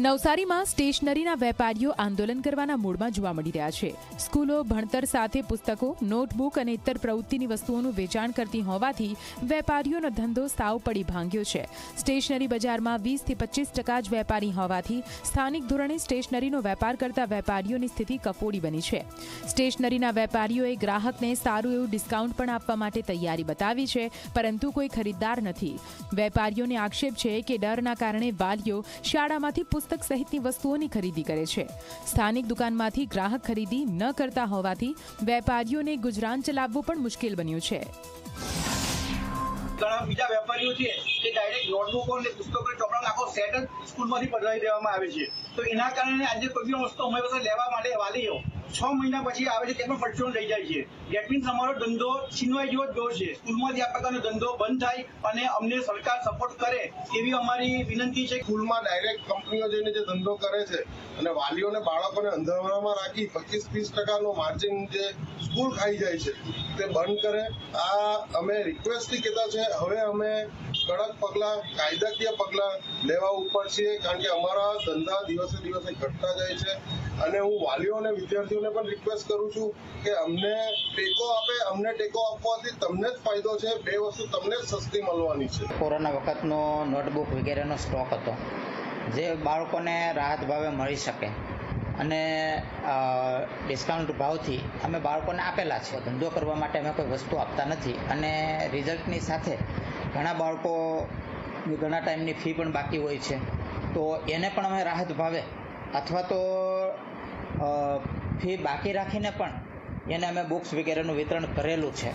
નવસારીમાં સ્ટેશનરીના વેપારીઓ આંદોલન કરવાના મૂડમાં જોવા મળી રહ્યા છે. સ્કૂલો, ભણતર સાથે પુસ્તકો, નોટબુક અને ઇતર પ્રવૃત્તિની વસ્તુઓનું વેચાણ કરતી હોવાથી વેપારીઓનો ધંધો સાવ પડી ભાંગ્યો છે. સ્ટેશનરી બજારમાં વીસથી પચીસ ટકા જ વેપારી હોવાથી સ્થાનિક ધોરણે સ્ટેશનરીનો વેપાર કરતા વેપારીઓની સ્થિતિ કફોડી બની છે. સ્ટેશનરીના વેપારીઓએ ગ્રાહકને સારું એવું ડિસ્કાઉન્ટ પણ આપવા માટે તૈયારી બતાવી છે, પરંતુ કોઈ ખરીદદાર નથી. વેપારીઓને આક્ષેપ છે કે ડરના કારણે વાલીઓ શાળામાંથી પુસ્તક સહિતની વસ્તુઓની ખરીદી કરે છે. સ્થાનિક દુકાનમાંથી ગ્રાહક ખરીદી ન કરતા હોવાથી વેપારીઓને ગુજરાન ચલાવવું પણ મુશ્કેલ બન્યું છે. ઘણા બીજા વેપારીઓ છે તે ડાયરેક્ટ નોટબુકો અને પુસ્તકો ચોપડા આખો સેટ જ સ્કૂલમાંથી બદલાવી દેવામાં આવે છે. તો એના કારણે આજે કોઈ બી વસ્તુ અમારી પાસે લેવા માટે વાલીઓ છ મહિના પછી આવે છે તે પણ પરચુરણ લઈ જાય છે. દેટ મીન્સ અમારો ધંધો છીનવાઈ જેવો જ ગયો છે. આ પ્રકારનો ધંધો બંધ થાય અને અમને સરકાર સપોર્ટ કરે, એવી અમારી વિનંતી છે. સ્કૂલમાં ડાયરેક્ટ કંપનીઓ જઈને જે ધંધો કરે છે, અને વાલીઓને બાળકોને અંધારામાં રાખી પચીસ ત્રીસ ટકાનો માર્જિન જે સ્કૂલ ખાઈ જાય છે, તે બંધ કરે. આ અમે રિક્વેસ્ટથી કહેતા છે, હવે અમે કડક પગલાં, કાયદાકીય પગલાં લેવા ઉપર છીએ, કારણ કે અમારા ધંધા દિવસે દિવસે ઘટતા જાય છે. અને હું વાલીઓ અને વિદ્યાર્થીઓને પણ રિક્વેસ્ટ કરું છું કે અમને ટેકો આપે, અમને ટેકો આપવાથી તમને જ ફાયદો છે. બે વસ્તુ તમને જ સસ્તી મળવાની છે. કોરોના વખતનો નોટબુક વગેરેનો સ્ટોક હતો, જે બાળકોને રાહત ભાવે મળી શકે. અને ડિસ્કાઉન્ટ ભાવથી અમે બાળકોને આપેલા છે. ધંધો કરવા માટે અમે કોઈ વસ્તુ આપતા નથી. અને રિઝલ્ટની સાથે ઘણા બાળકો ઘણા ટાઈમની ફી પણ બાકી હોય છે. તો એને પણ અમે રાહત ભાવે. અથવા તો ફી બાકી રાખીને પણ એને અમે બુક્સ વગેરેનું વિતરણ કરેલું છે.